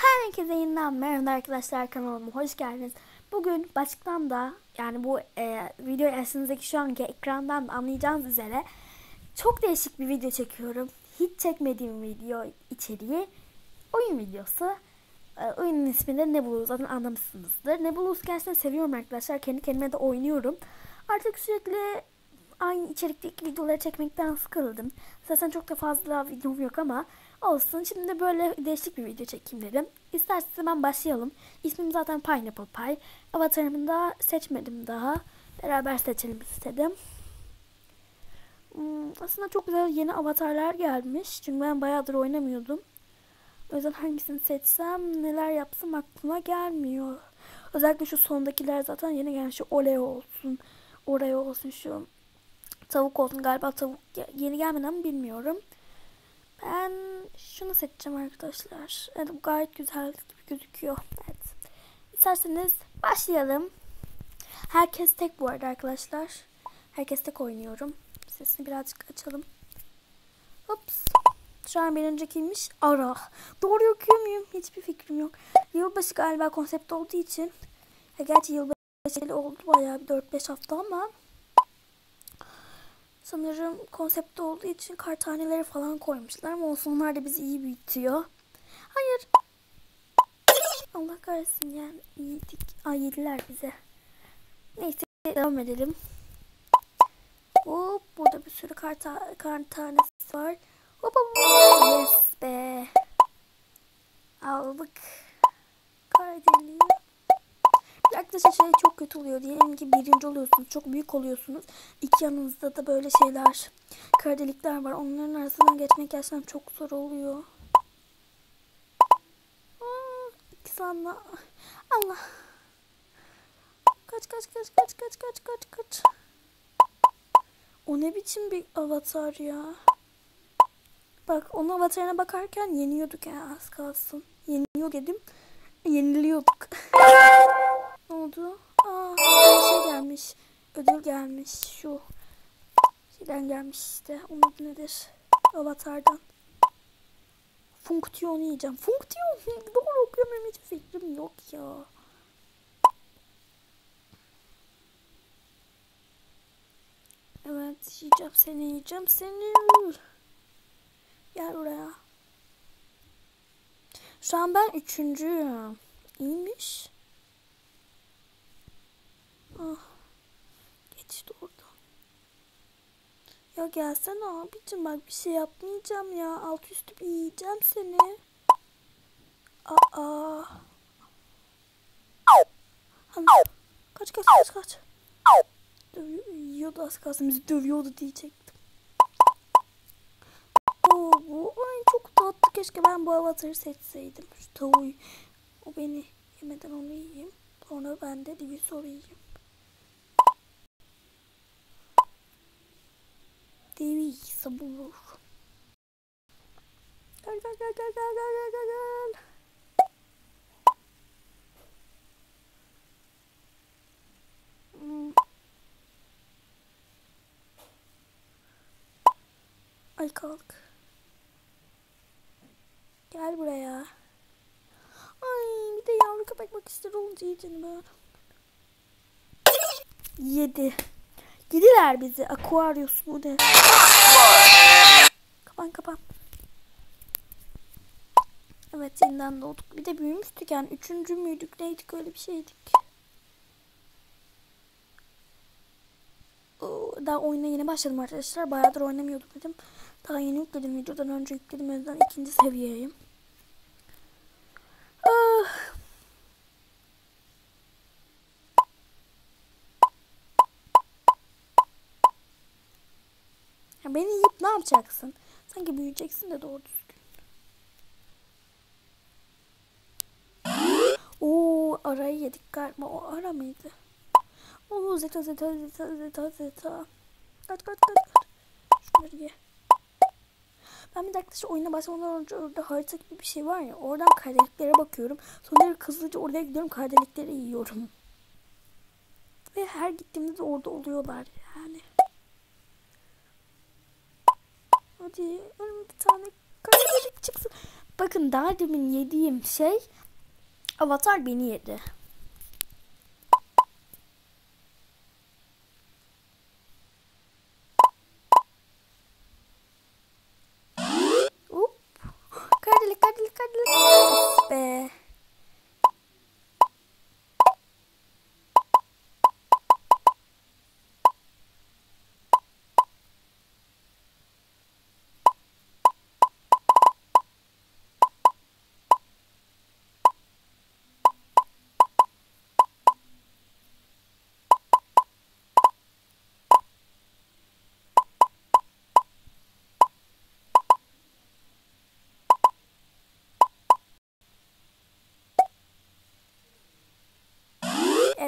Herkese yeniden merhaba arkadaşlar kanalıma hoş geldiniz. Bugün başlıktan da yani bu e, video esinizdeki şu anki ekrandan da anlayacağınız üzere çok değişik bir video çekiyorum. Hiç çekmediğim video içeriği oyun videosu. E, oyunun ismi de Nebulous zaten anlamışsınızdır. Nebulous gerçekten seviyorum arkadaşlar. Kendi kendime de oynuyorum. Artık sürekli aynı içerikteki videoları çekmekten sıkıldım. Zaten çok da fazla videom yok ama olsun. Şimdi böyle değişik bir video çekeyim dedim. İsterseniz ben başlayalım. İsmim zaten Pineapple Pie. Avatarımı da seçmedim daha. Beraber seçelim istedim. Hmm, aslında çok güzel yeni avatarlar gelmiş. Çünkü ben bayağıdır oynamıyordum. O yüzden hangisini seçsem neler yapsam aklıma gelmiyor. Özellikle şu sondakiler zaten yeni gelmiş. Şu Oleo olsun. Oraya olsun şu tavuk olsun. Galiba tavuk yeni gelmedi ama bilmiyorum. Ben şunu seçeceğim arkadaşlar. Evet bu gayet güzel gibi gözüküyor. Evet. İsterseniz başlayalım. Herkes tek bu arada arkadaşlar. Herkes tek oynuyorum. Sesini birazcık açalım. Hops. Şu an bir öncekiymiş. Ara. Doğru okuyor muyum? Hiçbir fikrim yok. Yılbaşı galiba konsept olduğu için. Ya gerçi yılbaşı oldu bayağı bir 4-5 hafta ama Sanırım konsepte olduğu için kartaneleri falan koymuşlar ama olsun onlar da bizi iyi büyütüyor. Hayır. Allah kahretsin yani yedik. Ay yediler bize. Neyse devam edelim. Hop burada bir sürü karta kartanesi var. Hop hop. Yes be. Aldık. Kaydeliyor. Arkadaşlar şey çok kötü oluyor. Diyelim ki birinci oluyorsunuz. Çok büyük oluyorsunuz. İki yanınızda da böyle şeyler. Kara var. Onların arasından geçmek gerçekten çok zor oluyor. Aa, ikisi anda. Allah. Kaç kaç kaç kaç kaç kaç kaç kaç. O ne biçim bir avatar ya. Bak onun avatarına bakarken yeniyorduk ya az kalsın. Yeniyor dedim. Yeniliyorduk. Oldu? Aa, şey gelmiş. Ödül gelmiş. Şu şeyden gelmiş işte. Onun adı nedir? Avatar'dan. Funksiyon yiyeceğim. Funksiyon. Doğru okuyamıyorum. Hiç fikrim yok ya. Evet yiyeceğim seni yiyeceğim seni. Gel buraya. Şu an ben üçüncüyüm. İyiymiş. Ah. Geçti orada. Ya gelsene abicim bak bir şey yapmayacağım ya. Alt üstü bir yiyeceğim seni. Aa. Hani, kaç kaç kaç kaç. Dövüyor, yiyordu az kalsın bizi dövüyordu diyecektim. Oo, bu ay çok tatlı. Keşke ben bu avatarı seçseydim. Şu tavuğu. O beni yemeden onu yiyeyim. Sonra ben de Divisor'u yiyeyim. Devi sabur. Gel gel gel gel gel gel gel gel. Ay kalk. Gel buraya. Ay bir de yavru köpek bakışları olunca iyice böyle. Yedi. Yediler bizi. Aquarius bu ne? Kapan kapan. Evet yeniden doğduk. Bir de büyümüştük yani. Üçüncü müydük neydik öyle bir şeydik. Daha oyuna yeni başladım arkadaşlar. Bayağıdır oynamıyordum dedim. Daha yeni yükledim videodan önce yükledim. O yüzden ikinci seviyeyim. Ah. Ya beni yiyip ne yapacaksın? Sanki büyüyeceksin de doğru düzgün. Oo arayı yedik galiba. O ara mıydı? Oo zeta zeta zeta zeta zeta. Kaç kaç kaç kaç. Şunları ye. Ben bir dakika oyuna başlamadan önce orada harita gibi bir şey var ya. Oradan kardeliklere bakıyorum. Sonra hızlıca oraya gidiyorum kardelikleri yiyorum. Ve her gittiğimde de orada oluyorlar yani. Hadi bir tane kara delik çıksın. Bakın daha demin yediğim şey Avatar beni yedi.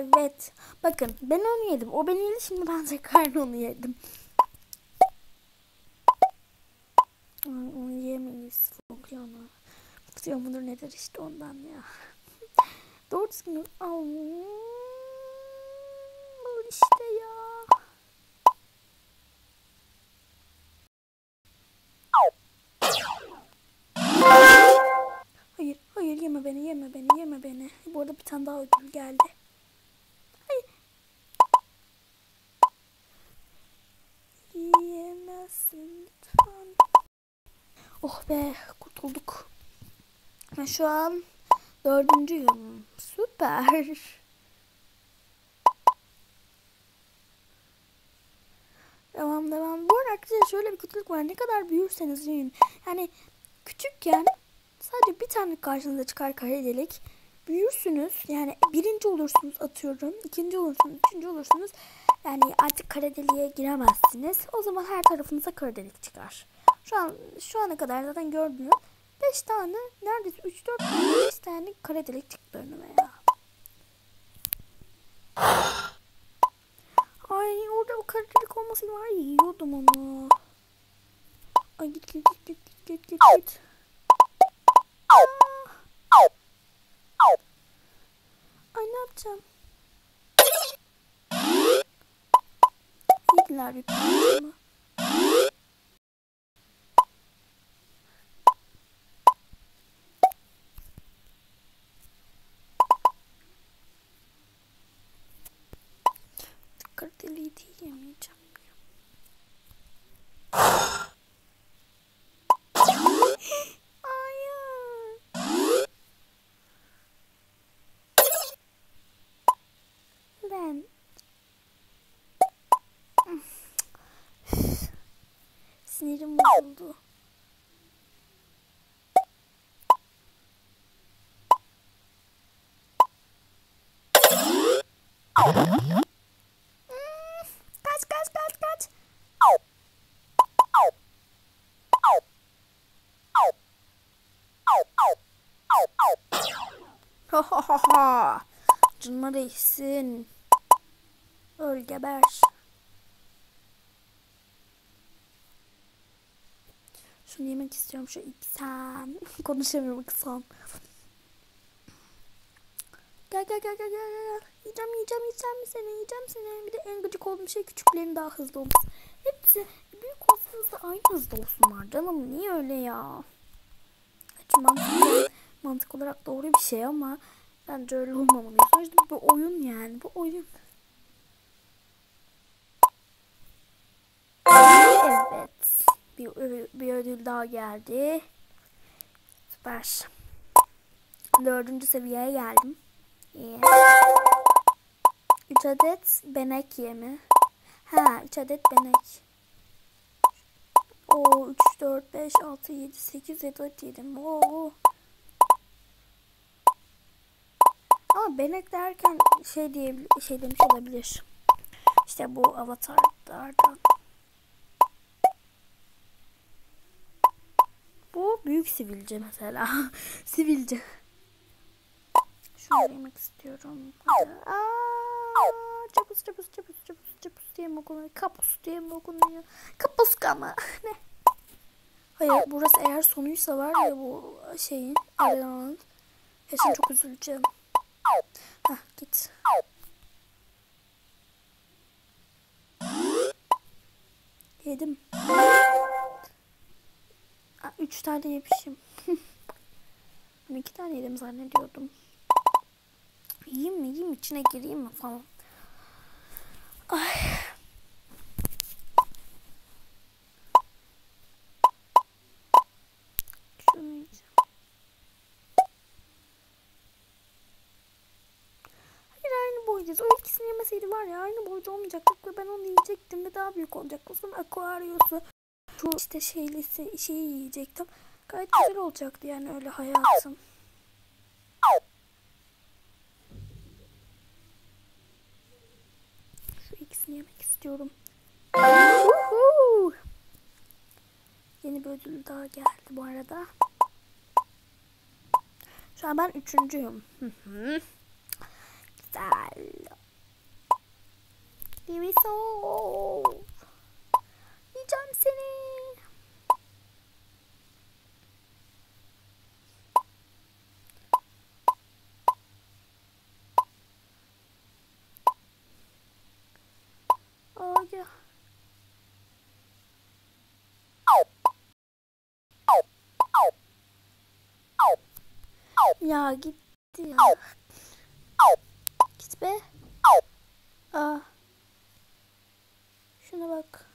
Evet. Bakın ben onu yedim. O beni yedi şimdi ben tekrar onu yedim. Ay, onu yemeyiz. Fonksiyonu. Fonksiyon mudur nedir işte ondan ya. Doğru düzgün. Al işte ya. Hayır, hayır yeme beni, yeme beni, yeme beni. Bu arada bir tane daha ödül geldi. Oh be, kurtulduk. Ben şu an dördüncüyüm. Süper. Devam devam. Bu arada arkadaşlar şöyle bir kötülük var. Ne kadar büyürseniz büyüyün. Yani küçükken sadece bir tane karşınıza çıkar kare delik. Büyürsünüz. Yani birinci olursunuz atıyorum. ikinci olursunuz. Üçüncü olursunuz. Yani artık kara deliğe giremezsiniz. O zaman her tarafınıza kara delik çıkar. Şu an şu ana kadar zaten gördünüz. 5 tane neredeyse 3 4 5 tane kara delik çıktı önüme. Ay orada o kara delik olmasaydı var ya yiyordum onu. Ay git git git git git git git. git. Ay ne yapacağım? Yediler bir. Sinirim bozuldu. Kaç kaç. Ha ha ha ha. Canıma değsin. Öl geber. Şunu yemek istiyorum şu iksen. Konuşamıyorum kısam. Gel gel gel gel gel gel. Yiyeceğim yiyeceğim yiyeceğim seni yiyeceğim seni. Bir de en gıcık olduğum şey küçüklerin daha hızlı olması. Hepsi büyük olsanız da aynı hızda olsunlar canım. Niye öyle ya? Hiç mantık, mantık olarak doğru bir şey ama bence öyle olmamalı. Sonuçta bu oyun yani. Bu oyun. Evet. Bir, bir ödül daha geldi. Süper. Dördüncü seviyeye geldim. İyi. 3 adet benek yemi. Ha 3 adet benek. O 3, 4, 5, 6, 7, 8, 7 adet yedim. Oo. Ama benek derken şey diye şey demiş olabilir. İşte bu avatarlardan. Büyük sivilce mesela. sivilce. Şunu yemek istiyorum. Aa, çapus çapus çapus çapus çapus diye mi okunuyor? Kapus diye mi okunuyor? Kapuska mı? ne? Hayır burası eğer sonuysa var ya bu şeyin arenanın. Kesin çok üzüleceğim. Hah git. Yedim. Üç tane yemişim. Ben iki tane yedim zannediyordum. Yiyeyim mi yiyeyim içine gireyim mi falan. Ay. Aynı boydayız. O ikisini yemeseydi var ya aynı boyda olmayacaktık ve ben onu yiyecektim ve daha büyük olacaktı. Sonra akvaryusu şu işte şeylisi şeyi yiyecektim. Gayet güzel olacaktı yani öyle hayatım. Şu ikisini yemek istiyorum. Yeni bir ödül daha geldi bu arada. Şu an ben üçüncüyüm. Hı hı. Güzel. Diviso. Yiyeceğim seni. Aa ya. Ya gitti ya. Git be. Aa. Şuna bak.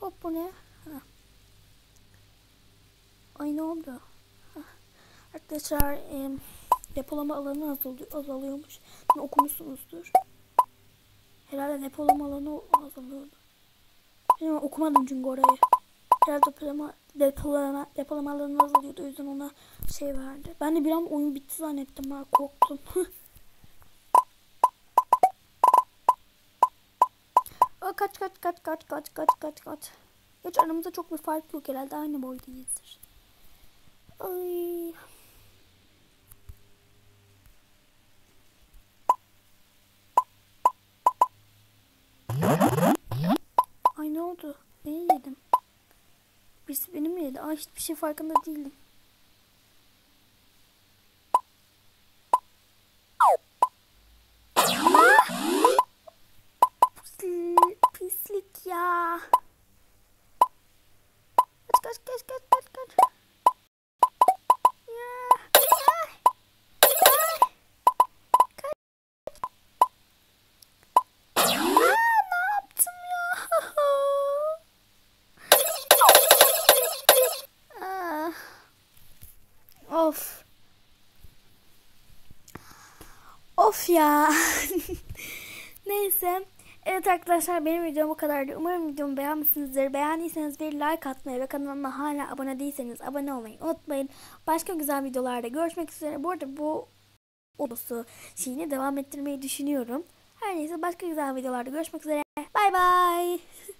Hop bu ne? Ha. Ay ne oldu? Ha. Arkadaşlar e, depolama alanı azalıyor, azalıyormuş. Okumuşsunuzdur. Herhalde depolama alanı azalıyordu. Bilmiyorum okumadım çünkü orayı. Herhalde depolama, depolama, depolama azalıyordu. O yüzden ona şey verdi. Ben de bir an oyun bitti zannettim ha korktum. Kaç kaç kaç kaç kaç kaç kaç kaç. Geç aramızda çok bir fark yok herhalde aynı boydayızdır. Ay. Ay ne yedim? Birisi beni mi yedi? Ay hiçbir şey farkında değilim. Pislik, ya. Kaç kaç kaç kaç. Ya. Ay. Ay. Kaç. Aa, ne yaptım ya? Ah. Of. Of ya. Neyse. Evet arkadaşlar benim videom bu kadardı. Umarım videomu beğenmişsinizdir. Beğendiyseniz bir like atmayı ve kanalıma hala abone değilseniz abone olmayı unutmayın. Başka güzel videolarda görüşmek üzere. Bu arada bu olusu şeyini devam ettirmeyi düşünüyorum. Her neyse başka güzel videolarda görüşmek üzere. Bay bay.